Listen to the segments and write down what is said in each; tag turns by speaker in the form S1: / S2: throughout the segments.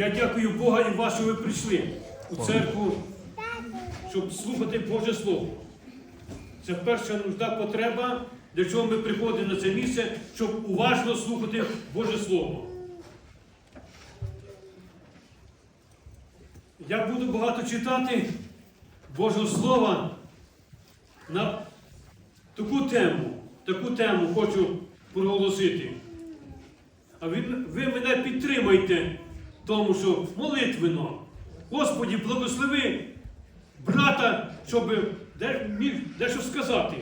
S1: Я дякую Бога і вас, що ви прийшли у церкву, щоб слухати Боже Слово. Це перша нужда потреба, для чого ми приходимо на це місце, щоб уважно слухати Боже Слово. Я буду багато читати Божого Слова на таку тему, таку тему хочу проголосити. А ви, ви мене підтримайте тому, що молитвено. Господі, благослови брата, щоб міг дещо сказати.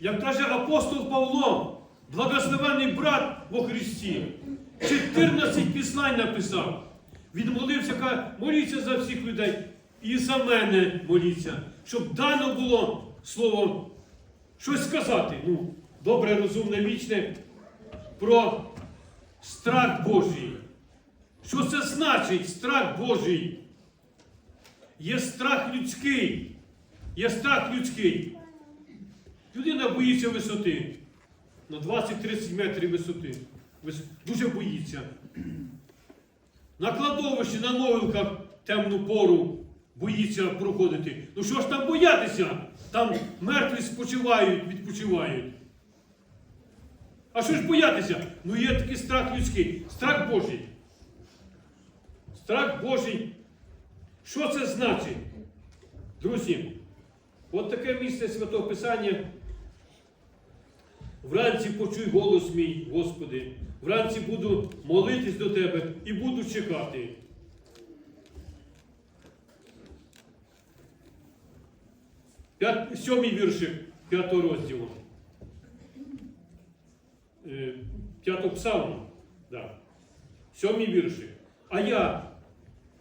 S1: Як каже апостол Павло, благословений брат во Христі, 14 післань написав. Він молився, каже, моліться за всіх людей і за мене моліться, щоб дано було слово щось сказати. Ну, добре, розумне, вічне про страх Божий. Що це значить страх Божий? Є страх людський. Є страх людський. Людина боїться висоти. На 20-30 метрів висоти. Дуже боїться. На кладовищі, на могилках темну пору боїться проходити. Ну що ж там боятися? Там мертві спочивають, відпочивають. А що ж боятися? Ну є такий страх людський, страх Божий. Страх Божий. Що це значить? Друзі, от таке місце Святого Писання. Вранці почуй голос мій, Господи. Вранці буду молитись до Тебе і буду чекати. Сьомий віршик п'ятого розділу. П'ятого псалму. Да. Сьомий віршик. А я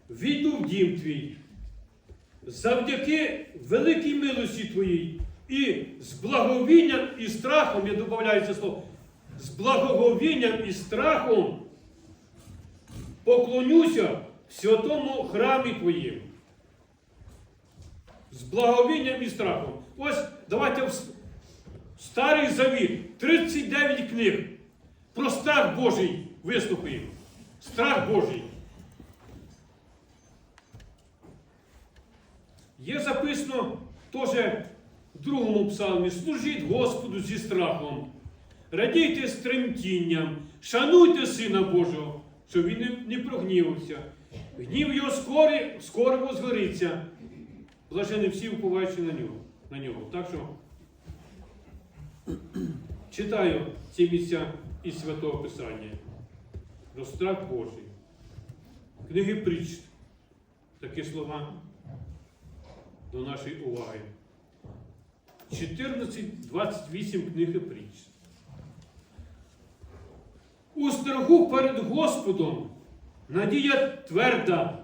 S1: війду в дім твій завдяки великій милості твоїй і з благовінням і страхом, я додаю це слово, з благоговінням і страхом поклонюся святому храмі Твоїм. З благовінням і страхом. Ось давайте в Старий Завіт, 39 книг. Про страх Божий вислухаємо. Страх Божий. Є записано теж в другому псалмі: служіть Господу зі страхом, радійте з тремтінням, шануйте Сина Божого, щоб він не, прогнівався. Гнів його скоро, скоро возгориться. Блажені всі уповаючи на нього. На нього. Так що читаю ці місця із Святого Писання. Про страх Божий. Книги притч. Такі слова до нашої уваги. 14-28 книги притч. У страху перед Господом надія тверда.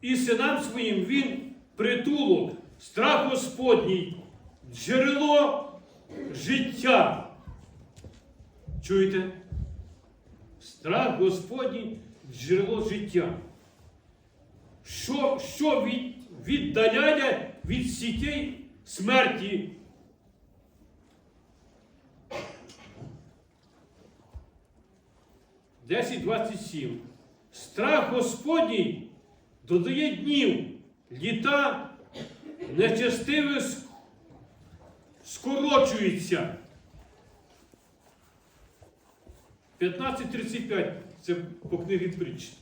S1: І синам своїм він притулок, страх Господній, джерело життя. Чуєте? Страх Господній джерело життя що, що від, віддаляє від сітей смерті. Десять двадцять сім. Страх Господній додає днів, літа нечестиве скорочується. 15.35 це по книгі притч.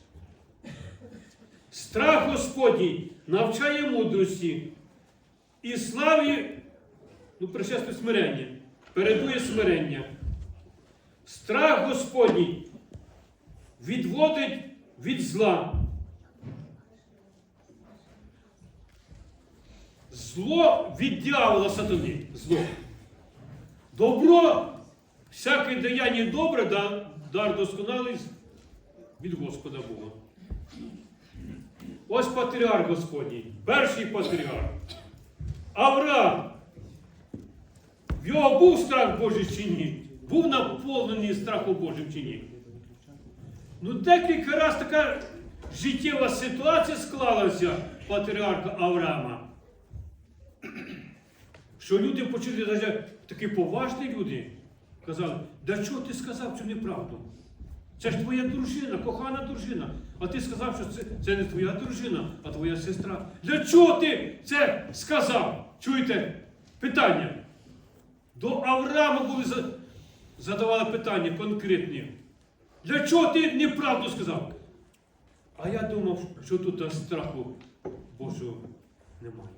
S1: Страх Господній навчає мудрості і славі, ну, причесне смирення, передує смирення. Страх Господній відводить від зла. Зло від дьявола сатани. Зло. Добро, всяке даяння добре, да- дар досконалий від Господа Бога. Ось патріарх Господній, перший патріарх. Авраам. В його був страх Божий чи ні? Був наповнений страхом Божим чи ні? Ну, декілька разів така життєва ситуація склалася патріарха Авраама. Що люди почали навіть такі поважні люди казали, да чого ти сказав цю неправду? Це ж твоя дружина, кохана дружина. А ти сказав, що це, це не твоя дружина, а твоя сестра. Для чого ти це сказав? Чуєте? Питання. До Авраама були задавали питання конкретні. Для чого ти неправду сказав? А я думав, що тут страху Божого немає.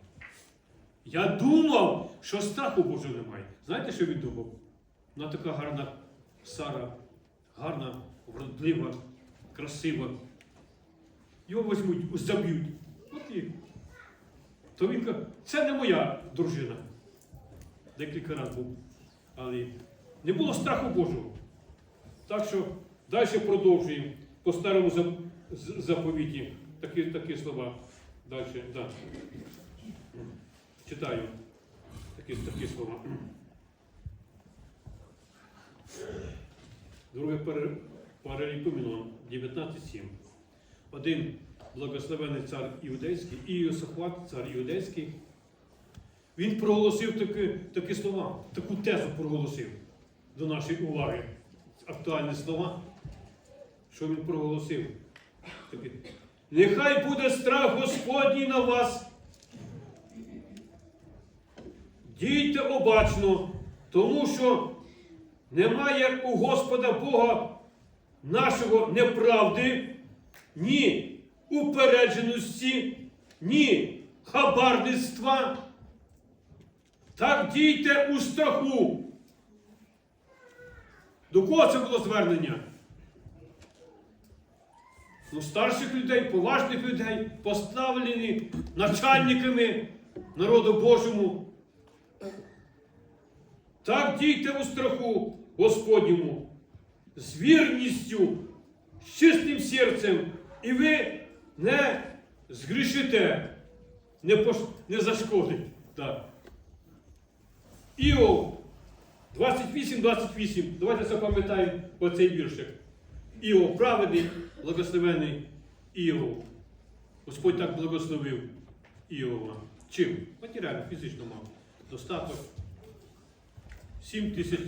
S1: Я думав, що страху Божого немає. Знаєте, що він думав? Вона така гарна Сара, гарна, вродлива, красива. Його візьмуть, заб'ють. От і. То він каже, це не моя дружина. Декілька разів був. Але не було страху Божого. Так що далі продовжуємо по старому заповіті. Такі, такі слова. Далі, да. Читаю такі, такі слова. Друге пере- 19.7. Один благословений цар Іудейський і цар Іудейський. Він проголосив такі, такі слова, таку тезу проголосив до нашої уваги. Актуальні слова. Що він проголосив? Такі, Нехай буде страх Господній на вас. Дійте обачно, тому що немає у Господа Бога нашого неправди, ні упередженості, ні хабарництва. Так дійте у страху. До кого це було звернення? Ну, старших людей, поважних людей, поставлені начальниками народу Божому. Так дійте у страху Господньому, з вірністю, з чистим серцем, і ви не згрішите, не, пош... не зашкодите. Так. Іов 28-28. Давайте запам'ятаємо оцей віршик. Іов праведний, благословений Іов. Господь так благословив Іова. Чим? Матеріально, фізично мав. Достаток. 7 тисяч,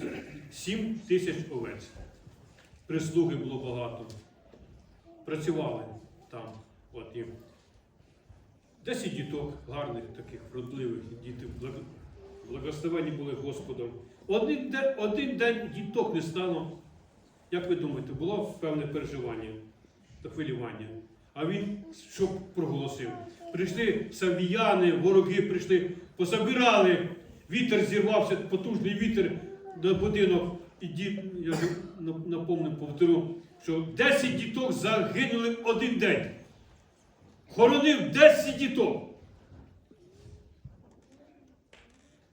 S1: 7 тисяч овець. Прислуги було багато. Працювали там. От і 10 діток гарних, таких вродливих діти, благословені були Господом. Один день, один день діток не стало. Як ви думаєте, було певне переживання та хвилювання? А він що проголосив? Прийшли савіяни, вороги прийшли, пособирали, вітер зірвався, потужний вітер на будинок. І дід, я напомню, повторю, що 10 діток загинули один день. Хоронив 10 діток.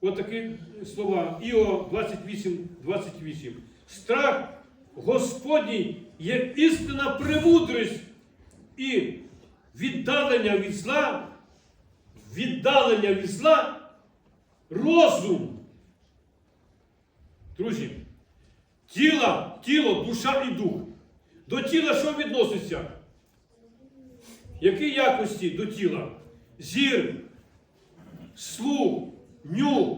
S1: Отакі слова. Іо 28, 28. Страх Господній є істинна премудрість і віддалення від зла, віддалення від зла, розум. Друзі, тіло, тіло, душа і дух. До тіла що відноситься? Які якості до тіла? Зір, слух, нюх,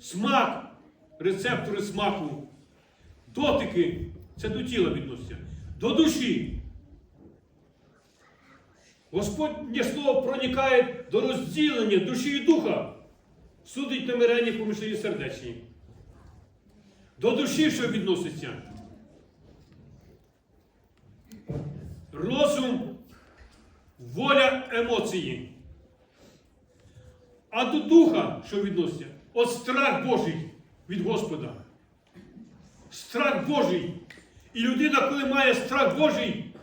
S1: смак, рецептори смаку, дотики це до тіла відноситься. До душі. Господнє слово проникає до розділення душі і духа, судить намирення помишлені сердечні. До душі що відноситься? Розум, воля, емоції. А до духа, що відноситься? От страх Божий від Господа. Страх Божий. І людина, коли має страх Божий,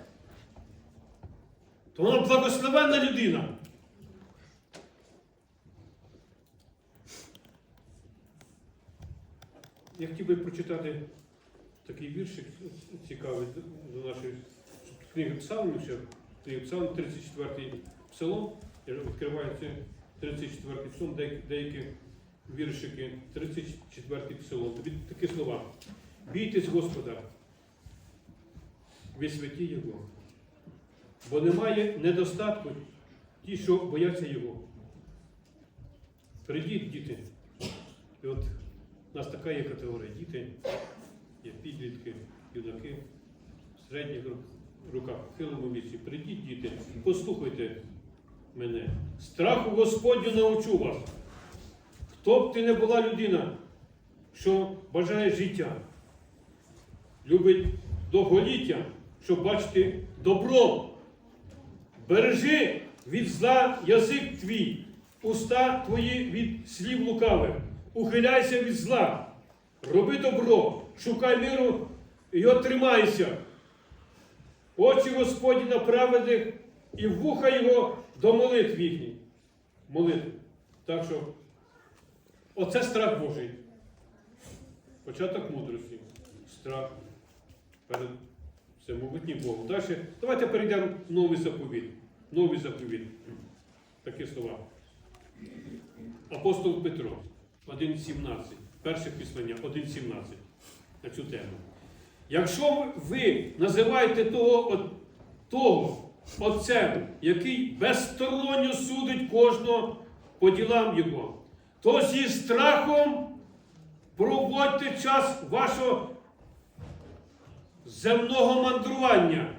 S1: то вона благословенна людина. Я хотів би прочитати такий віршик цікавий до нашої книги Псалмів, ще книги Псалм 34 псалом. Я відкриваю це 34 псалом, деякі, віршики, 34 псалом. Такі слова. Бійтесь Господа, ви святі Його, бо немає недостатку ті, що бояться Його. Прийдіть, діти. І от у нас така є категорія діти, є підлітки, юнаки, середніх ру- руках, в хилому віці, прийдіть, діти, послухайте мене. Страху Господню научу вас. Хто б ти не була людина, що бажає життя, любить довголіття, щоб бачити добро. Бережи від зла язик твій, уста твої від слів лукавих, ухиляйся від зла, роби добро, шукай миру і його тримайся. Очі Господні на праведних і вуха його до молитв їхніх. Молитв. Так що, оце страх Божий. Початок мудрості. Страх перед всемогутнім Богом. Далі, давайте перейдемо в новий заповіт. Новий заповіт. Такі слова. Апостол Петро 1.17. Перше післання 1.17 на цю тему. Якщо ви називаєте того, того отцем, який безсторонньо судить кожного по ділам його, то зі страхом проводьте час вашого земного мандрування.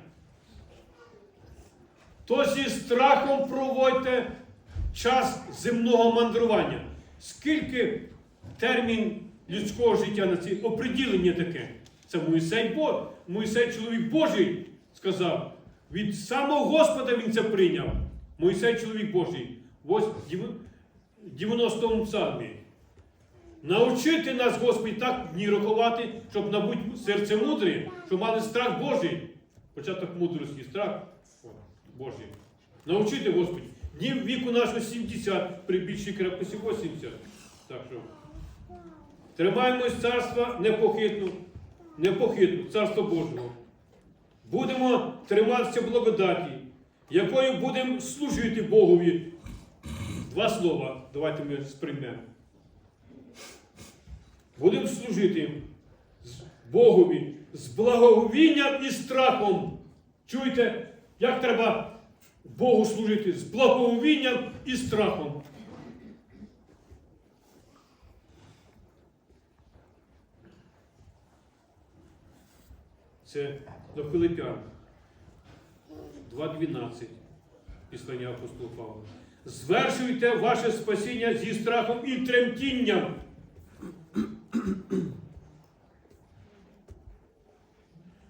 S1: То зі страхом проводьте час земного мандрування. Скільки термін людського життя на це оприділення таке? Це Моїсей Бог, Моїсей чоловік Божий сказав. Від самого Господа він це прийняв. Моїсей чоловік Божий. Ось дів- 90-му псалмі. Научити нас, Господь, так в ній рахувати, щоб набути серце мудре, щоб мали страх Божий. Початок мудрості, страх Божий. Научити, Господь. Днів віку нашого 70, при більшій крепкості 80. Так що тримаємось царства непохитну, непохитну, царство Божого. Будемо триматися благодаті, якою будемо служити Богові. Два слова. Давайте ми сприймемо. Будемо служити Богові з благоговінням і страхом. Чуєте, як треба Богу служити з благоговінням і страхом. Це до Филиппян 2.12 післання апостола Павла. Звершуйте ваше спасіння зі страхом і тремтінням.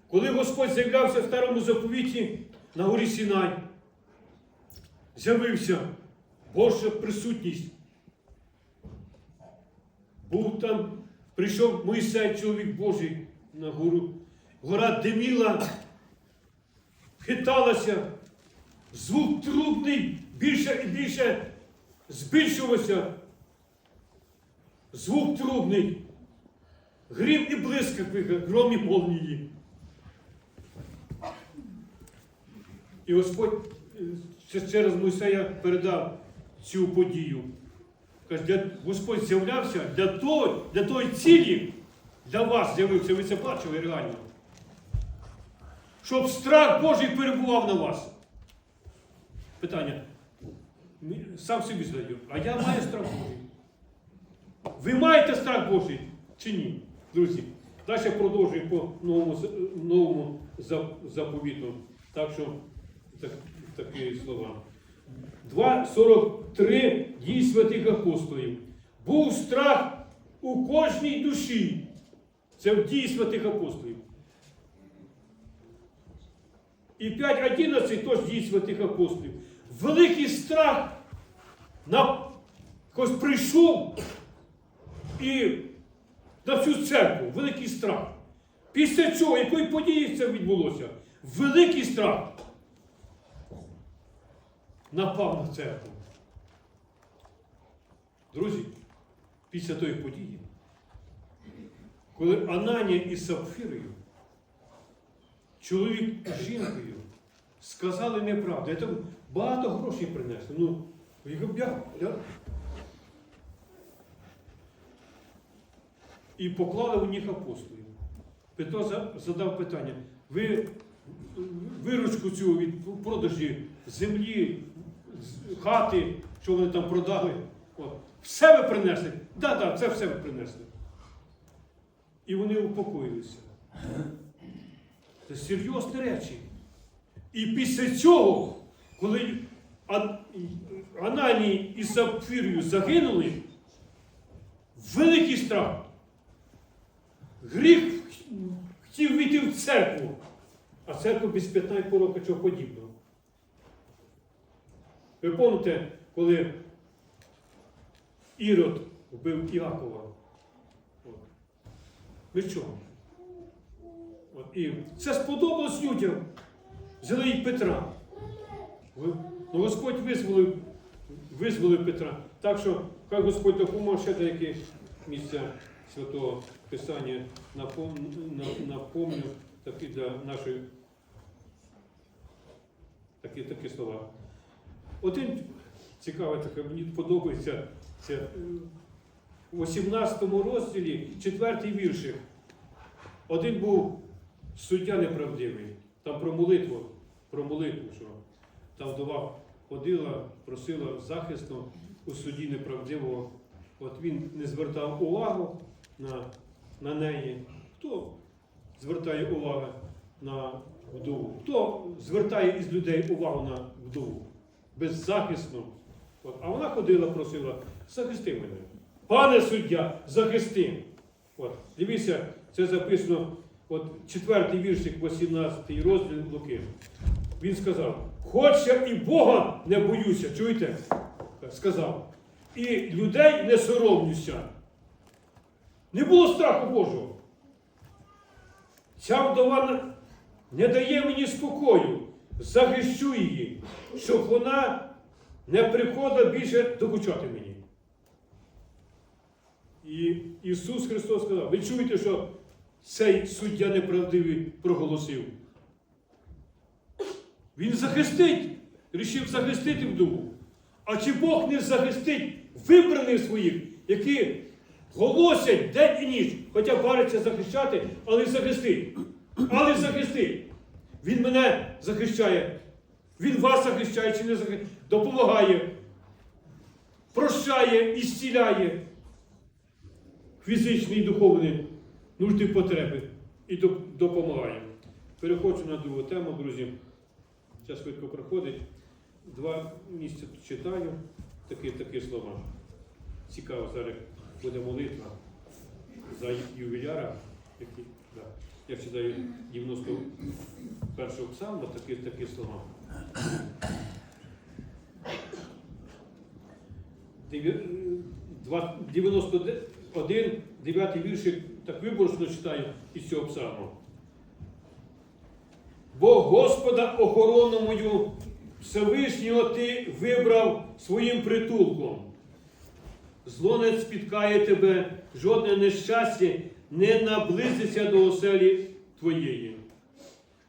S1: Коли Господь з'являвся в старому заповіті на горі Сінай, з'явився Божа присутність. Був там, прийшов Мойсей, чоловік Божий, на гору. Гора диміла, хиталася, звук трубний більше і більше збільшувався. Звук трубний. Грім і блискавки, гром і молнії. І Господь е, це через Мойсея передав цю подію. Каже, Господь з'являвся для того, для тої цілі, для вас з'явився, ви це бачили реально. Щоб страх Божий перебував на вас. Питання. Сам собі задаю. А я маю страх Божий. Ви маєте страх Божий чи ні, друзі? Далі продовжуємо по новому, новому заповіту. Так що так, такі слова. 2.43 дій святих апостолів. Був страх у кожній душі. Це в дії святих апостолів. І 5.11 теж дій святих апостолів. Великий страх на Ось прийшов і на всю церкву. Великий страх. Після цього, якої події це відбулося? Великий страх напав на церкву. Друзі, після тої події, коли Ананія із Сапфірою, чоловік з жінкою, сказали неправду, це багато грошей принесли. Ну, я, я, і поклали у них апостолів. Петро задав питання: ви виручку цю від продажі землі, хати, що вони там продали, от, все ви принесли? Так, да, так, да, це все ви принесли. І вони упокоїлися. Це серйозні речі. І після цього, коли Ан- Ананій і Сапфірію загинули, великий страх. Гріх хотів війти в церкву, а церква без п'ятна і чого подібного. Ви пам'ятаєте, коли Ірод вбив Іакова? От. Ви чого? І це сподобалось людям. Взяли і Петра. Ну, Господь визволив, визволив Петра. Так що, хай Господь допоможе ще деякі місця Святого Писання напомню такі для нашої такі, такі слова. Один цікаве таке, мені подобається це е, у 18 розділі, четвертий віршик. Один був суддя неправдивий. Там про молитву, про молитву, що та вдова ходила, просила захисту у суді неправдивого. От він не звертав увагу на, на неї. Хто звертає увагу на вдову? Хто звертає із людей увагу на вдову? Беззахисно. От, а вона ходила, просила, захисти мене. Пане суддя, захисти. От, дивіться, це записано, от четвертий віршик, 18 розділ Луки. Він сказав, хоч я і Бога не боюся, чуєте? Сказав. І людей не соромлюся. Не було страху Божого. Ця вдова не дає мені спокою, захищу її, щоб вона не приходила більше докучати мені. І Ісус Христос сказав, ви чуєте, що цей суддя неправдивий проголосив. Він захистить, рішив захистити вдову. А чи Бог не захистить вибраних своїх, які голосять день і ніч, хоча бариться захищати, але захистить. Але захистить. Він мене захищає. Він вас захищає чи не захищає, допомагає, прощає і зціляє фізичні і духовні нужди потреби і допомагає. Переходжу на другу тему, друзі. Час швидко проходить. Два місця читаю такі, такі слова. Цікаво, зараз буде молитва за ювіляра. Які, да. Я читаю 91 псалма, такі, такі слова. Два- 91, 9 віршик, так виборочно читаю із цього псалму. Бо Господа охорону мою Всевишнього ти вибрав своїм притулком. Зло не спіткає тебе, жодне нещастя не наблизиться до оселі твоєї.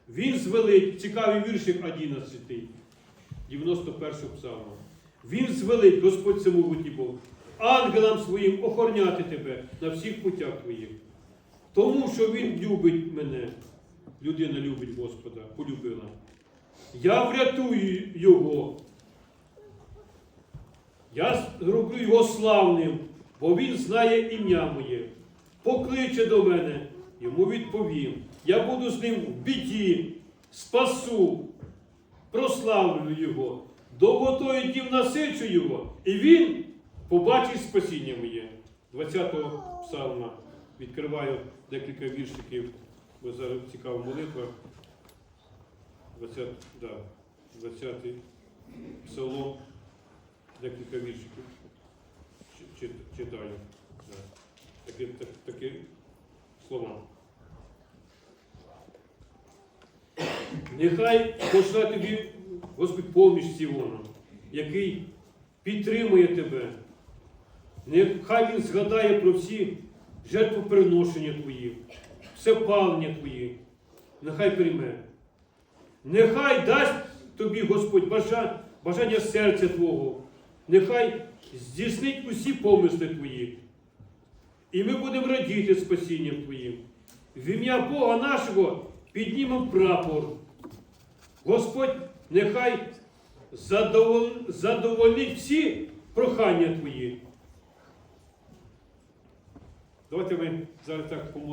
S1: Він звелить, цікавий віршик 11, 91 псалма. Він звелить, Господь самовитий Бог, ангелам своїм охороняти тебе на всіх путях твоїх. Тому що Він любить мене. Людина любить Господа, полюбила. Я врятую його. Я зроблю його славним, бо він знає ім'я моє. Покличе до мене, йому відповім. Я буду з ним в біді, спасу, прославлю його. Довготою дів насичу його, і він побачить спасіння моє. 20-го псалма. Відкриваю декілька віршиків, бо зараз цікава молитва. 20, да, 20 псалом, декілька віршиків чи- чи- читаю. Такі, так, такі слова. Нехай пошла тобі Господь поміч Сіону, який підтримує тебе. Нехай він згадає про всі жертвоприношення твої, все палення твої. Нехай прийме. Нехай дасть тобі Господь бажання серця Твого. Нехай здійснить усі помисли Твої. І ми будемо радіти спасінням Твоїм. В ім'я Бога нашого піднімемо прапор. Господь нехай задовол- задовольнить всі прохання Твої. Давайте ми зараз так помолимося.